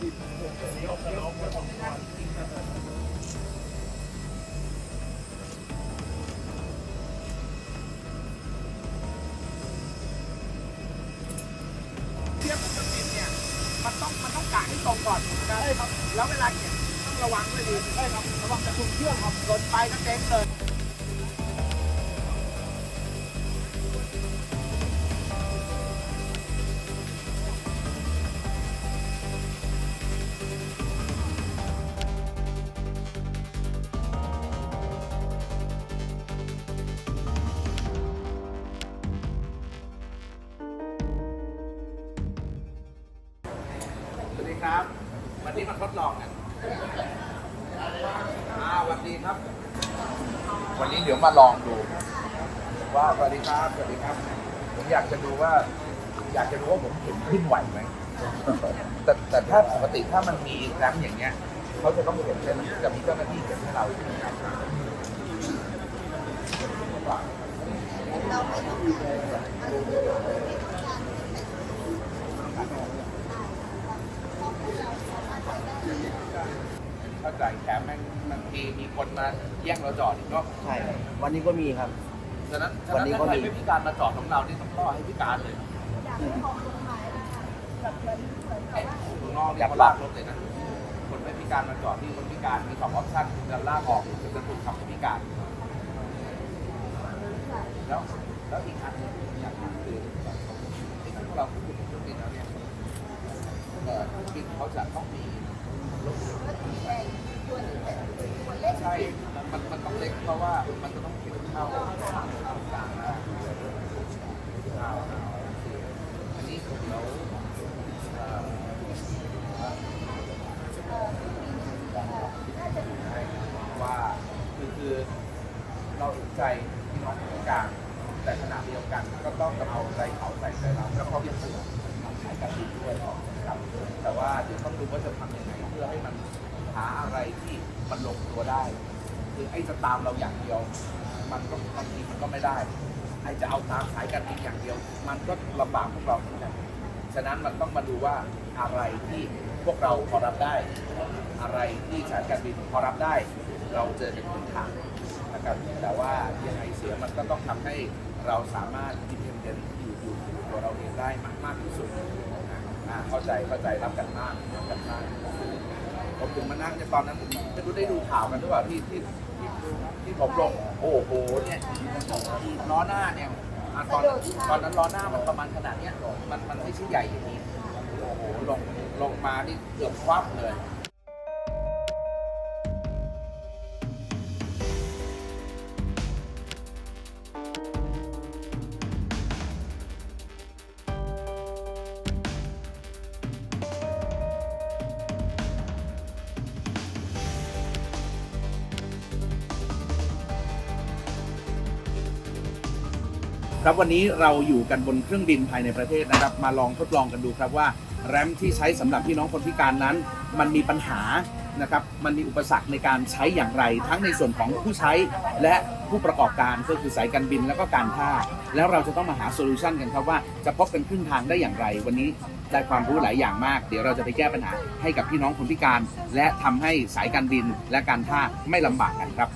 เทียบกับเครื่องบินเนี่ยมันต้องมันต้องกะให้ตรงก่อนนะใช่ครับแล้วเวลาเขียนต้องระวังด้วยดีใช่ครับระวังจะคุมเครื่องครับหล่นไปก็เจ๊งเลย ครับ วันนี้มาทดลองกันอ่าวัสดีครับ วันนี้เดี๋ยวมาลองดู ว่าสวัสดีครับสวัสดีครับ ผมอยากจะดูว่า อยากจะดูว่าผมเข็นขึ้นไหวไหมแต่แต่ถ้าปกติถ้ามันมีแรมอย่างเงี้ยเขาจะต้องเข็นใช่ไหมจะมีเจ้าหน้าที่เข็นให้เราใช่ไหมครับ เข้าใจแถมแม่งบางทีมีคนมาแย่งเราจอดอีกเนาะใช่ครับวันนี้ก็มีครับ ฉะนั้นฉะวันนั้นนี้ถ้าก็ใครมี ไม่พิการมาจอดของเรานี่ต้องล่อให้พิการเลยไอ้ข้างนอกเนี่ยเขาลากรถเลยนะคนไม่พิการมาจอดที่คนพิการมีสองออปชั่นจะลากออกหรือจะถูกขับให้พิการ แล้วแล้วอีกอันหนึงอยากถามคือที่พวกเราพูดถึงเครื่องบินแล้วเนี่ยเอ่อเครื่องบินเขาจะต้องมีรถ ใช่มันมันต้องเล็กเพราะว่ามันจะต้องเก็บเข้าต่างๆนะอาเอาอันนี้เดี๋ยวเอ่อว่าคือคือเราเห็นใจพี่น้องคนกลางแต่ขณะเดียวกันก็ต้องกระเอาใจเขาใส่ใจเราแล้วเขาเป็นผู้ทำขายกันดีด้วยแต่ว่าเดี๋ยวต้องดูว่าจะทำยังไงเพื่อให้มันหาอะไรที่มันลงตัวได้ คือ ไอ้จะตามเราอย่างเดียว มันก็บางทีมันก็ไม่ได้ ไอ้จะเอาตามสายการบินอย่างเดียว มันก็ลำบากพวกเราเหมือนกันฉะนั้นมันต้องมาดูว่าอะไรที่พวกเราพอรับได้ อะไรที่สายการบินพอรับได้ เราเจอเป็นพื้นฐานนะครับแต่ว่ายังไงเสียมันก็ต้องทำให้เราสามารถดิพเอนเดนต์อยู่อยู่อยู่ตัวเราเองได้มากมากที่สุดนะเข้าใจเข้าใจรับกันมากรับกันมากผมถึงมานั่งเนี่ยตอนนั้นไม่รู้ได้ดูข่าวกันหรือเปล่าที่ที่ ที่ผมลงโอ้โหเนี่ยล้อหน้าเนี่ยอะตอนตอนนั้นล้อหน้ามันประมาณขนาดเนี้ยมันมันไม่ใช่ใหญ่อย่างนี้โอ้โหลงลงมานี่เกือบคว่ำเลย ครับวันนี้เราอยู่กันบนเครื่องบินภายในประเทศนะครับ มาลองทดลองกันดูครับว่าแรมที่ใช้สำหรับพี่น้องคนพิการนั้น มันมีปัญหานะครับมันมีอุปสรรคในการใช้อย่างไร ทั้งในส่วนของผู้ใช้และผู้ประกอบการก็คือสายการบินแล้วก็การท่า แล้วเราจะต้องมาหาโซลูชันกันครับว่าจะพบกันครึ่งทางได้อย่างไร วันนี้ได้ความรู้หลายอย่างมาก เดี๋ยวเราจะไปแก้ปัญหาให้กับพี่น้องคนพิการ และทำให้สายการบินและการท่าไม่ลำบากกันครับ